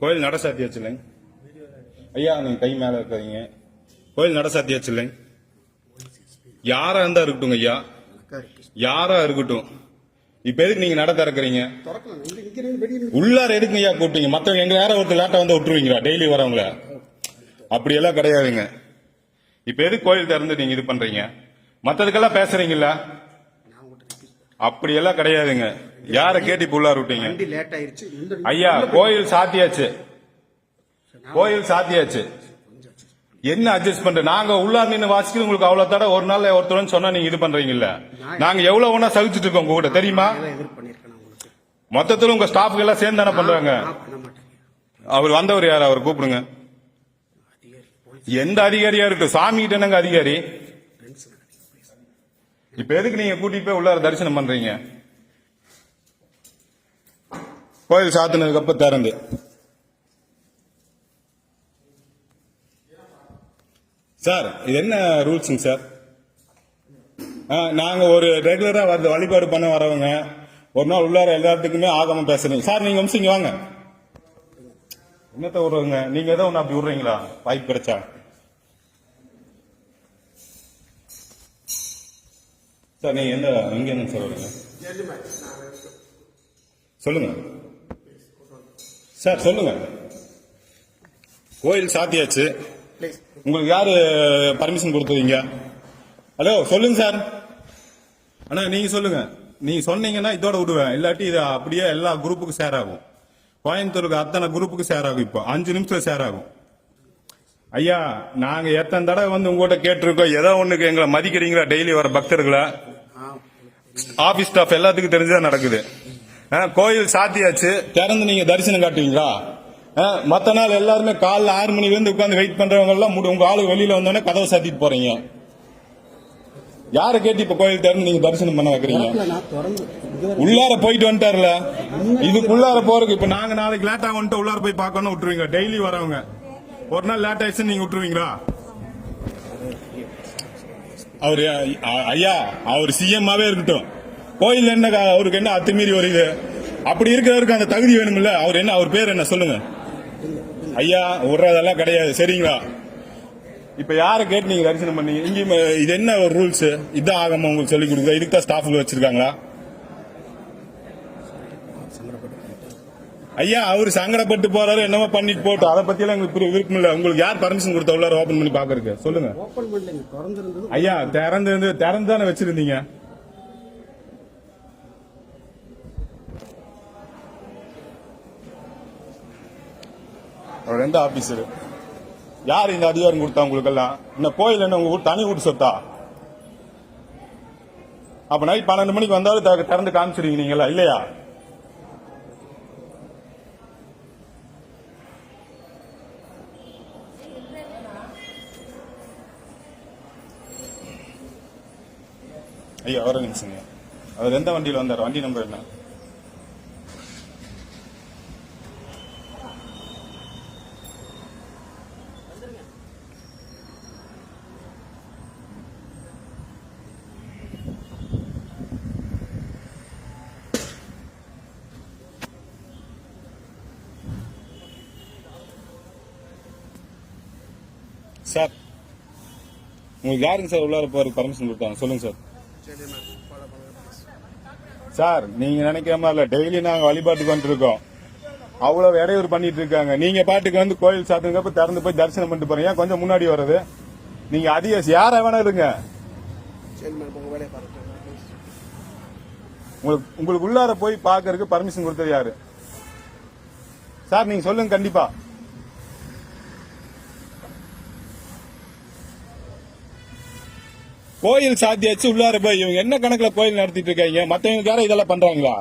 கோயில் நட சாத்தி வச்சுலங்க ஐயா நீங்க கை மேல இருக்காதீங்க. கோயில் நட சாத்தி வச்சுலங்க யாரா இருந்தா இருக்கட்டும் ஐயா. யாரா இருக்கட்டும். இப்ப எதுக்கு நீங்க நட திறக்கிறீங்க? உள்ளார எதுக்கு ஐயா கூப்பிட்டீங்க? மத்தவங்க எங்க யாரோ ஒருத்தர் லேட்டா வந்து விட்டுருவீங்களா? டெய்லி வரவங்கள. அப்படி எல்லாம் கிடையாதுங்க. இப்ப எதுக்கு கோயில் திறந்து நீங்க இது பண்றீங்க? மத்ததுக்கெல்லாம் பேசுறீங்கல்ல? அப்படியெல்லாம் அப்படி எல்லாம் கிடையாதுங்க. யார கேட்டு இப்ப உள்ளார விட்டீங்க? வண்டி லேட் ஆயிருச்சு. இந்த ஐயா கோயில் சாத்தியாச்சு. கோயில் சாத்தியாச்சு. என்ன அட்ஜஸ்ட் பண்ற நாங்க உள்ளார் நின்னு வாசிக்கிறது உங்களுக்கு அவ்வளவு தடவை ஒரு நாள் ஒருத்தர் சொன்னா நீங்க இது பண்றீங்கல்ல? நாங்க எவ்வளவு ஒண்ணா சகிச்சுட்டு இருக்கோம் உங்க கூட தெரியுமா? மொத்தத்துல உங்க ஸ்டாஃப்க்கு எல்லாம் சேர்ந்து தானே பண்றாங்க? அவர் வந்தவர் யார்? அவர் கூப்பிடுங்க. எந்த அதிகாரியா இருக்கு? சாமி கிட்ட என்னங்க அதிகாரி. இப்ப எதுக்கு நீங்க கூட்டிட்டு போய் உள்ளார தரிசனம் பண்றீங்க? கோயில் சாத்தினதுக்கு அப்ப திறந்து. சார் இது என்ன ரூல்ஸுங்க சார்? ஆ, நாங்க ஒரு ரெகுலரா வந்து வழிபாடு பண்ண வரவங்க ஒரு நாள் உள்ளார எல்லாத்துக்குமே ஆகமம் பேசுறீங்க. சார் நீங்க வம்சிங்க வாங்க. என்னத்த விடுறவங்க நீங்க ஏதோ ஒண்ணு அப்படி விடுறீங்களா? வாய்ப்பு கிடைச்சா? சார் நீங்க எந்த எங்க என்ன சார் வரீங்க? சொல்லுங்க. சார் சொல்லுங்க. கோயில் சாத்தியாச்சு. உங்களுக்கு யாரு பர்மிஷன் கொடுத்தீங்க ஹலோ சொல்லுங்க சார். அண்ணா நீங்க சொல்லுங்க. நீங்க சொன்னீங்கன்னா இதோட விடுவேன். இல்லாட்டி இது அப்படியே எல்லா குரூப்புக்கும் ஷேர் ஆகும். கோயம்புத்தூருக்கு அத்தனை குரூப்புக்கு ஷேர் ஆகும் இப்போ. அஞ்சு நிமிஷத்துல ஷேர் ஆகும். ஐயா நாங்க எத்தனை தடவை வந்து உங்ககிட்ட கேட்டிருக்கோம். ஏதோ ஒண்ணுக்கு எங்களை மதிக்கிறீங்களா? டெய்லி வர பக்தர்களை. ஆபீஸ் ஸ்டாஃப் எல்லாத்துக்கும் தெரிஞ்சுதான் நடக்குது. கோயில் சாத்தியாச்சு. திறந்து நீங்க தரிசனம் காட்டுவீங்களா? ஆ, மத்த நாள் எல்லாருமே காலைல ஆறு மணில இருந்து உட்கார்ந்து வெயிட் பண்றவங்க எல்லாம் உங்க ஆளு வெளியில வந்தோடனே கதவை சாத்திட்டு போறீங்க. யாரை கேட்டு இப்ப கோயில் திறந்து நீங்க தரிசனம் பண்ண வைக்கிறீங்க? உள்ளார போயிட்டு வந்துட்டார்ல? இதுக்குள்ளார போறதுக்கு இப்ப நாங்க நாளைக்கு லேட்டா வந்துட்டு உள்ளார போய் பார்க்கணும் விட்டுருவீங்க. டெய்லி வரவங்க. ஒரு நாள் லேட் ஆயிடுச்சு நீங்க விட்டுருவீங்களா? அவரு ஐயா அவர் சிஎம்மாவே இருக்கட்டும். கோயில் என்ன அவருக்கு என்ன அத்துமீறி வருது அப்படி இருக்கிறவருக்கு அந்த தகுதி வேணும்ல? அவர் என்ன அவர் பேர் என்ன சொல்லுங்க. ஐயா விடுறதெல்லாம் கிடையாது. சரிங்களா? இப்ப யாரை கேட்டு நீங்க தரிசனம் பண்ணீங்க இங்க இது என்ன ஒரு ரூல்ஸ் இதான் ஆகாம உங்களுக்கு சொல்லி கொடுக்குறா இதுக்கு தான் ஸ்டாஃப் வச்சிருக்காங்களா? ஐயா அவர் சங்கடப்பட்டு போறாரு என்னமோ பண்ணிட்டு போட்டோம் அதை பத்தி எல்லாம் எங்களுக்கு விருப்பம் இல்ல. உங்களுக்கு யார் பர்மிஷன் கொடுத்த உள்ளார ஓபன் பண்ணி பாக்குறதுக்கு சொல்லுங்க. ஐயா திறந்து திறந்து தானே வச்சிருந்தீங்க? அவர் ரெண்டு ஆபீசர் யார் இந்த அதிகாரம் கொடுத்தா உங்களுக்கு எல்லாம் இந்த கோயில் என்ன உங்க தனி வீட்டு சொத்தா? அப்ப நைட் பன்னெண்டு மணிக்கு வந்தாலும் திறந்து காமிச்சிருவீங்க நீங்களா இல்லையா? ஐயா வர நிமிஷங்க அவர் எந்த வண்டியில் வந்தார்? வண்டி நம்பர் என்ன? சார் உங்களுக்கு யாருங்க சார் உள்ளார போறதுக்கு பர்மிஷன் கொடுத்தாங்க? சொல்லுங்க சார். சார் நீங்க நினைக்கிற மாதிரி இல்ல. டெய்லி நாங்க வழிபாட்டுக்கு வந்துருக்கோம் அவ்வளவு இடையூறு பண்ணிட்டு இருக்காங்க நீங்க பாட்டுக்கு வந்து கோயில் சாத்துங்கப்ப திறந்து போய் தரிசனம் பண்ணிட்டு போறீங்க. ஏன் கொஞ்சம் முன்னாடி வர்றது? நீங்க அதிக யார வேணா இருங்க. உங்களுக்கு உங்களுக்கு உள்ளார போய் பாக்குறதுக்கு பர்மிஷன் கொடுத்தது யாரு? சார் நீங்க சொல்லுங்க கண்டிப்பா. கோயில் சாத்தியாச்சு உள்ளார போய் இவங்க என்ன கணக்குல கோயில் நடத்திட்டு இருக்காங்க? மத்தவங்க வேற இதெல்லாம் பண்றாங்களா?